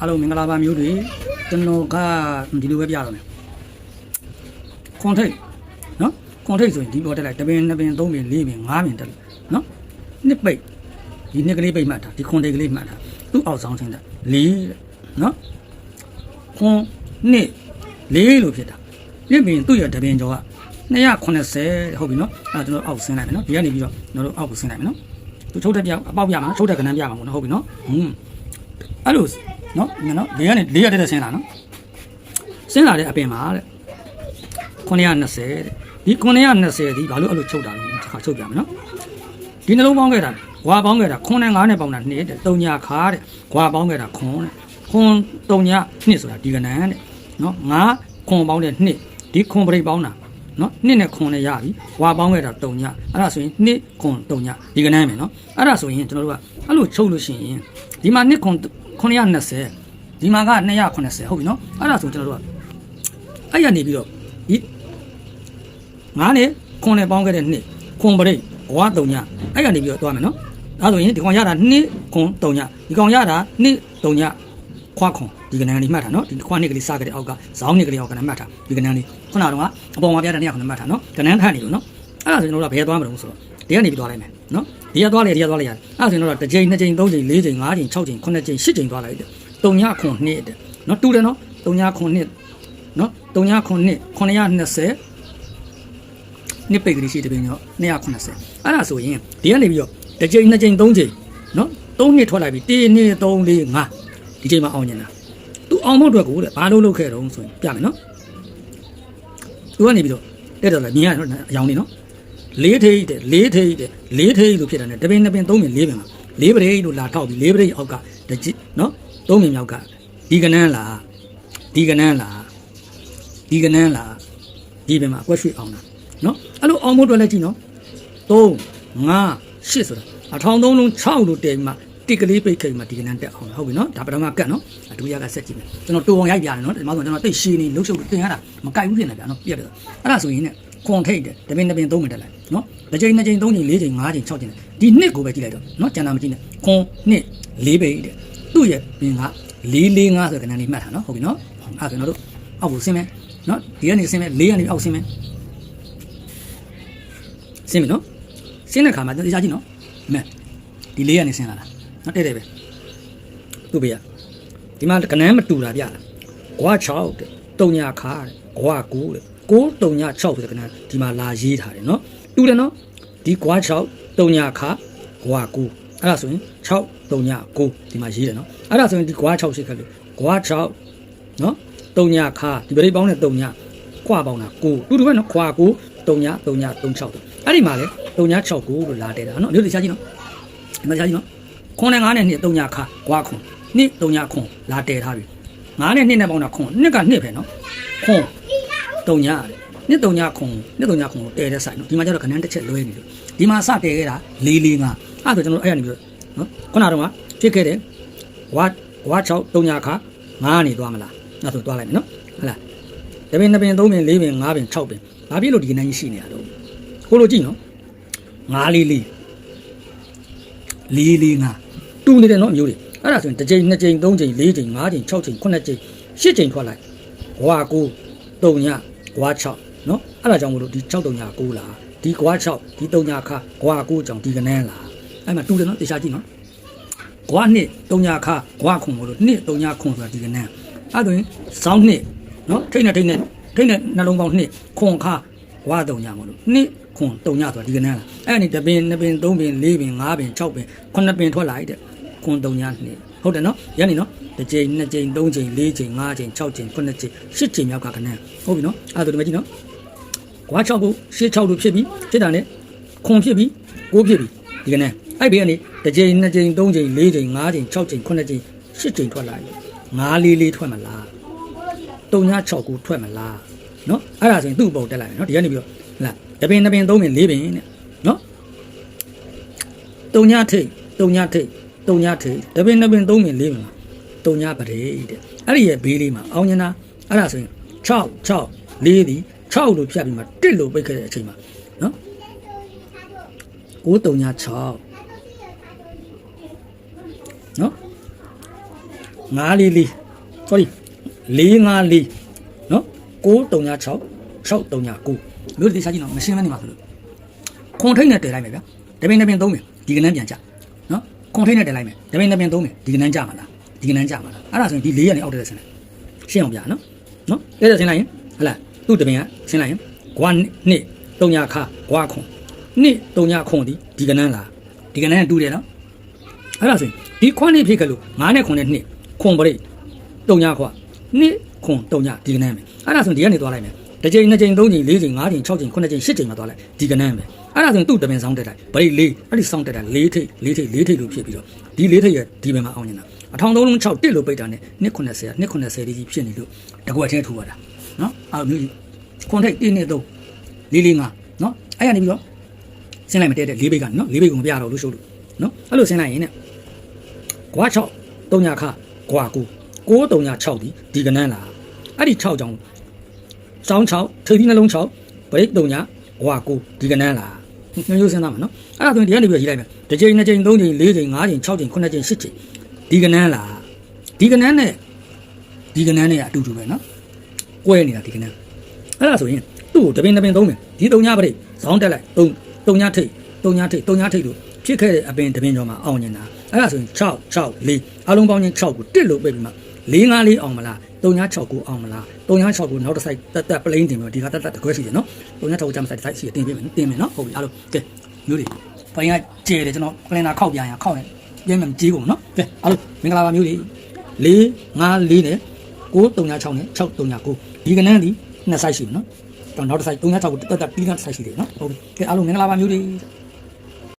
အားလုံးမင်္ဂလာပါမျိုးတွေကျွန်တော်ကဒီလိုပဲပြတော့မယ်ခွန်ထိတ်နော်ခွန်ထိတ်ဆိုရင်ဒီပေါ်တက်လိုက်တစ်ပင်နှစ်ပင်သုံးပင်လေးပင်ငါးပင်တက်လိုက်နော်နှစ်ပိတ်ဒီနှစ်ကလေးပိတ်မှတ်တာဒီခွန်ထိတ်ကလေးမှတ်တာသူ့အောက်ဆောင်ချင်းတာလေးတဲ့နော်ခွန်နှစ်လေးလို့ဖြစ်တာနှစ်ပင်သူ့ရတစ်ပင်ကျော်က280ဟုတ်ပြီနော်အဲ့ဒါကျွန်တော်အောက်ဆင်းလိုက်မယ်နော်ဒီကနေပြီးတော့ကျွန်တော်တို့အောက်ကိုဆင်းလိုက်မယ်နော်သူချုပ်တဲ့ပြအပေါက်ပြမှာချုပ်တဲ့ကဏ္ဍပြမှာပေါ့နော်ဟုတ်ပြီနော်ဟွန်းအဲ့လို နော်ညနော်လေးကနေလေးရတဲ့ဆင်းလာနော်ဆင်းလာတဲ့အပင်မှာတဲ့920တဲ့ဒီ920ဒီဘာလို့အဲ့လိုချုပ်တာလဲတစ်ခါချုပ်ပြမယ်နော်ဒီနှလုံးပေါင်းခဲ့တာဝါပေါင်းခဲ့တာ9နဲ့9နဲ့ပေါင်းတာ2တဲ့3ညာခါတဲ့ဝါပေါင်းခဲ့တာခွန်တဲ့ခွန်3ညာ2ဆိုတာဒီကဏ္ဍတဲ့နော်9ခွန်ပေါင်းတဲ့2ဒီခွန်ပရိတ်ပေါင်းတာနော်နှစ်နဲ့ခွန်နဲ့ရပြီဝါပေါင်းခဲ့တာ3ညအဲ့ဒါဆိုရင်နှစ်ခွန်3ညဒီကနန်းမယ်နော်အဲ့ဒါဆိုရင်ကျွန်တော်တို့ကအဲ့လိုချုပ်လို့ရှိရင်ဒီမှာနှစ်ခွန် 920ဒီမှာက280ဟုတ်ပြီနော်အဲ့ဒါဆိုကျွန်တော်တို့ကအဲ့ရနေပြီးတော့ဒီငါးနဲ့ခွန်နဲ့ပေါင်းခဲ့တဲ့နှစ်ခွန်ပရိတ်ဝါ3ညအဲ့ရနေပြီးတော့သွားမယ်နော်ဒါဆိုရင်ဒီကောင်ရတာနှစ်ခွန်3ညဒီကောင်ရတာနှစ်3ညခွာခွန်ဒီကနန်းလေးမှတ်တာနော်ဒီခွာနှစ်ကလေးစခဲ့တဲ့အောက်ကဇောင်းနှစ်ကလေးအောက်ကနန်းမှတ်တာဒီကနန်းလေးခုနကတော့အပေါ်မှာပြတဲ့နေရာကနန်းမှတ်တာနော်ကနန်းခန့်နေလို့နော်အဲ့ဒါဆိုကျွန်တော်တို့ကဘယ်သွားမလို့ဆိုတော့ ဒီကနေပြီးသွားလိုက်မယ်နော်ဒီကသွားလေဒီကသွားလေရတယ်အဲ့ဒါဆိုရင်တော့တစ်ချိန်နှစ်ချိန်သုံးချိန်လေးချိန်ငါးချိန်၆ချိန်ခုနှစ်ချိန်ရှစ်ချိန်သွားလိုက်တယ်တုံညခွန်နှစ်တဲ့နော်တူတယ်နော်တုံညခွန်နှစ်နော်တုံညခွန်နှစ်920နှစ်ပိတ်ကလေးရှိတဲ့ပြင်တော့280အဲ့ဒါဆိုရင်ဒီကနေပြီးတော့တစ်ချိန်နှစ်ချိန်သုံးချိန်နော်သုံးနှစ်ထွက်လိုက်ပြီ1 2 3 4 5ဒီချိန်မှာအောင်နေတာသူအောင်ဖို့အတွက်ကိုတဲ့ဘာလို့လုပ်ခဲ့တော့ဆိုရင်ပြမယ်နော်သူကနေပြီးတော့တဲ့တော့လည်းမြင်ရတော့အယောင်နေနော် လေးထိပ်တဲ့လေးထိပ်တဲ့လေးထိပ်လို့ဖြစ်တာ ਨੇ တပင်နှစ်ပင်သုံးပင်လေးပင်မှာလေးပရိတ်လို့လာထောက်ပြီးလေးပရိတ်အောက်ကတကြနော်သုံးပင်မြောက်ကဒီကနန်းလားဒီကနန်းလားဒီကနန်းလားဒီပင်မှာအကွက်ရွှေ့အောင်တာနော်အဲ့လိုအောင်ဖို့အတွက်လည်းကြည့်နော်3 5 8ဆိုတာအထောင်သုံးလုံး6လို့တည်ပြီးမှတိကလေးပိတ်ခိတ်မှဒီကနန်းတက်အောင်ဟုတ်ပြီနော်ဒါပထမကတ်နော်အတူရကဆက်ကြည့်မယ်ကျွန်တော်တူအောင်ရိုက်ပြတယ်နော်ဒီမှာဆိုကျွန်တော်တိတ်ရှည်နေလှုပ်ရှုပ်တင်ရတာမကြိုက်ဘူးပြင်တယ်ဗျာနော်ပြတ်တယ်အဲ့ဒါဆိုရင်ね ခွန်ထိတ်တယ်တပင်တပင်သုံးမိတက်လိုက်နော်တစ်ချိန်နှစ်ချိန်သုံးချိန်လေးချိန်ငါးချိန်၆ချိန်ဒီနှစ်ကိုပဲကြည့်လိုက်တော့နော်ကျန်တာမကြည့်နဲ့ခွန်နှစ်လေးပိတ်တဲ့သူ့ရဲ့ပင်ကလေးလေးငါဆိုတဲ့ကနန်းလေးမှတ်တာနော်ဟုတ်ပြီနော်အဲ့ဒါကျွန်တော်တို့အောက်ကိုဆင်းမယ်နော်ဒီကနေဆင်းမယ်လေးကနေအောက်ဆင်းမယ်ဆင်းမယ်နော်ဆင်းတဲ့ခါမှာတရားကြည့်နော်မဲဒီလေးကနေဆင်းလာတာနော်တဲ့တဲ့ပဲသူ့ဘေးကဒီမှာကနန်းမတူတာဗျာကွာ6တဲ့တုံညာခါတဲ့ကွာ9တဲ့ 9တုံညာ6ဆိုတဲ့ကနန်းဒီမှာလာရေးထားတယ်နော်တူတယ်နော်ဒီကွာ6တုံညာခါကွာ9အဲ့ဒါဆိုရင်6တုံညာ9ဒီမှာရေးတယ်နော်အဲ့ဒါဆိုရင်ဒီကွာ6ရှိခက်လို့ကွာ6နော်တုံညာခါဒီပရိပေါင်းနဲ့တုံညာခွာပေါင်းတာ9တူတူပဲနော်ခွာ9တုံညာတုံညာ36အဲ့ဒီမှာလေတုံညာ69လို့လာတဲ့တာနော်မျိုးတွေရှားကြည့်နော်ဒီမှာရှားကြည့်နော်ခွန်နဲ့9နဲ့2တုံညာခါကွာခွန်2တုံညာခွန်လာတဲထားပြီ9နဲ့2နဲ့ပေါင်းတာခွန်2က2ပဲနော်ခွန် တုံညာတဲ့နှစ်တုံညာခွန်နှစ်တုံညာခွန်ကိုတဲတဲ့ဆိုင်နော်ဒီမှာကျတော့ခဏတစ်ချက်လွဲနေလို့ဒီမှာစတဲခဲ့တာ4 4 5အဲ့ဒါဆိုကျွန်တော်အဲ့ရနေပြီနော်ခုနကတော့ဖြစ်ခဲ့တယ်ဝါဝါ6တုံညာခါ9နေသွားမလားအဲ့ဆိုသွားလိုက်မယ်နော်ဟုတ်လားတပင်နှစ်ပင်သုံးပင်လေးပင်ငါးပင်6ပင်ဘာဖြစ်လို့ဒီကနေ့ရှိနေရတော့ကိုလိုကြည့်နော်9လေးလေးလေးလေးငါတူနေတယ်နော်အမျိုးတွေအဲ့ဒါဆိုရင်တစ်ချိန်နှစ်ချိန်သုံးချိန်လေးချိန်ငါးချိန်6ချိန်9ချိန်10ချိန်ထွက်လိုက်ဝါ9တုံညာ ဝါ6နော်အဲ့ဒါကြောင့်မလို့ဒီ6တုံညာ9လားဒီကွာ6ဒီတုံညာခါကွာ9ကြောင့်ဒီကနန်းလားအဲ့မှာတူတယ်နော်တေချာကြည့်နော်ကွာနှစ်တုံညာခါကွာခွန်မလို့နှစ်တုံညာခွန်ဆိုတာဒီကနန်းအဲ့ဒါဆိုရင်ဇောင်းနှစ်နော်ထိတ်နဲ့ထိတ်နဲ့ထိတ်နဲ့နှလုံးပေါင်းနှစ်ခွန်ခါဝါတုံညာမလို့နှစ်ခွန်တုံညာဆိုတာဒီကနန်းလားအဲ့ဒါနေတပင်နှစ်ပင်သုံးပင်လေးပင်ငါးပင်၆ပင်ခုနှစ်ပင်ထွက်လာတဲ့ခွန်တုံညာနှစ် ဟုတ်တယ်နော်ရန်နေနော်တစ်ချိန်နှစ်ချိန်သုံးချိန်လေးချိန်ငါးချိန်၆ချိန်၇ချိန်၈ချိန်မြောက်ကခဏဟုတ်ပြီနော်အဲ့ဒါတို့မကြည့်နော်ကွာ6ခုရှေ့6တို့ဖြစ်ပြီဖြစ်တာနဲ့ခွန်ဖြစ်ပြီကိုဖြစ်ပြီဒီကနေ့အဲ့ဘေးကနေတစ်ချိန်နှစ်ချိန်သုံးချိန်လေးချိန်ငါးချိန်၆ချိန်၇ချိန်၈ချိန်ထွက်လာပြီငါးလေးလေးထွက်မလား၃ည6ခုထွက်မလားနော်အဲ့ဒါဆိုရင်သူ့ပုံတက်လိုက်နော်ဒီကနေပြီးတော့လာတပင်တပင်သုံးပင်လေးပင်တဲ့နော်၃ညထိတ်၃ညထိတ် 3ညထိတ်တပင်တပင်သုံးပင်လေးပင်လား3ညပရေတဲ့အဲ့ဒီရဲ့ဘေးလေးမှာအောင်ညနာအဲ့ဒါဆိုရင်6 6လေးဒီ6လို့ဖြတ်ပြီးမှ1လို့ပိတ်ခဲ့တဲ့အချိန်မှာနော်9 3ည6နော်9 3ည6 944 sorry 454နော်936 639မျိုးတိစားကြည့်တော့မရှင်းမနေပါဘူးလို့ခွန်ထိတ်နဲ့တည်လိုက်မယ်ဗျာတပင်းတပင်းသုံးမယ်ဒီကနန်းပြန် ကြနော်ခွန်ထိတ်နဲ့တည်လိုက်မယ်တပင်းတပင်းသုံးမယ်ဒီကနန်းကြမှာလားဒီကနန်းကြမှာလားအဲ့ဒါဆိုရင်ဒီ၄ရက်နေအောက်တက်ဆင်းတယ်ရှင်းအောင်ဗျာနော်နော်အဲ့ဒါဆင်းလိုက်ရင်ဟလာသူ့တပင်းကဆင်းလိုက်ရင်ဂွာနှစ်တုံညာခါဂွာခွန်နှစ်တုံညာခွန်ဒီဒီကနန်းလားဒီကနန်းတူတယ်နော်အဲ့ဒါဆိုရင်ဒီခွန်းနေဖြစ်ခဲ့လို့9နဲ့9နဲ့2ခွန်ပရိတုံညာခွနှစ်ခွန်တုံညာဒီကနန်းပဲအဲ့ဒါဆိုရင်ဒီကနေသွားလိုက်မယ် တစ်ချိန်နှစ်ချိန်သုံးချိန်လေးချိန်ငါးချိန်၆ချိန်ခုနှစ်ချိန်ရှစ်ချိန်မှသွားလိုက်ဒီကနန်းပဲအဲ့ဒါဆိုရင်သူ့တပင်ဆောင်တက်တိုင်းပရိလေးအဲ့ဒီဆောင်တက်တိုင်း၄ထိပ်၄ထိပ်၄ထိပ်လို့ဖြစ်ပြီးတော့ဒီ၄ထိပ်ရဲ့ဒီဘက်မှာအောင်နေတာအထောင်သုံးလုံး6တစ်လို့ပိတ်တာနဲ့နှစ်90နှစ်90ဒီကြီးဖြစ်နေလို့တကွက်ထဲထူပါတာနော်အဲ့လိုမျိုးခွန်ထိပ်1နဲ့3 4 4 5နော်အဲ့ရနေပြီးတော့ဆင်းလိုက်မတဲတဲ့၄ဘိတ်ကနော်၄ဘိတ်ကိုမပြတော့လို့ရှုပ်လို့နော်အဲ့လိုဆင်းလိုက်ရင်ねကွာ6 3ညခကွာ9 9 3ည6ဒီဒီကနန်းလားအဲ့ဒီ6ကြောင့် စောင်း6ထိပ်သီးနှလုံး6ဗရိတ်3ညကွာ9ဒီကနန်းလားညညစဉ်းစားမှာနော်အဲ့ဒါဆိုရင်ဒီကနေပြီးရေးလိုက်မယ်တစ်ချိန်နှစ်ချိန်သုံးချိန်လေးချိန်ငါးချိန်6ချိန်9ချိန်10ချိန်ဒီကနန်းလားဒီကနန်းနဲ့ဒီကနန်းနဲ့အတူတူပဲနော်ကွဲနေတာဒီကနန်းအဲ့ဒါဆိုရင်သူ့ကိုတပင်းတပင်းသုံးမယ်ဒီ3ညဗရိတ်ဇောင်းတက်လိုက်3 3ညထိပ်3ညထိပ်3ညထိပ်လို့ဖြစ်ခဲ့တဲ့အပင်တပင်းကျော်မှာအောင်နေတာအဲ့ဒါဆိုရင်6 6 4အလုံးပေါင်းချင်း6ကိုတစ်လို့ပိတ်ပြီးမှ4 5 4အောင်မလား 3ည6ကိုအောင်မလား3ည6ကိုနောက်တစ်ဆိုင်တက်တက်ပလိန်တင်ပြီးဒီကတက်တက်တကွဲရှိတယ်နော်3ည6ကိုကြမ်းဆိုင်ဆိုင်ရှိတင်ပေးမယ်တင်မယ်နော်ဟုတ်ပြီအားလုံးကဲမျိုးတွေဖိုင်ကကျဲတယ်ကျွန်တော်ကလင်နာခောက်ပြန်ရခောက်ရင်ပြင်းမှကြီးကုန်နော်ကဲအားလုံးမင်္ဂလာပါမျိုးတွေ4 5 4နဲ့9 3ည6နဲ့6 3ည9ဒီကနန်းဒီနှစ်ဆိုင်ရှိတယ်နော်တော့နောက်တစ်ဆိုင်3ည6ကိုတက်တက်ပြီးကဆိုင်ရှိတယ်နော်ဟုတ်ပြီကဲအားလုံးမင်္ဂလာပါမျိုးတွေ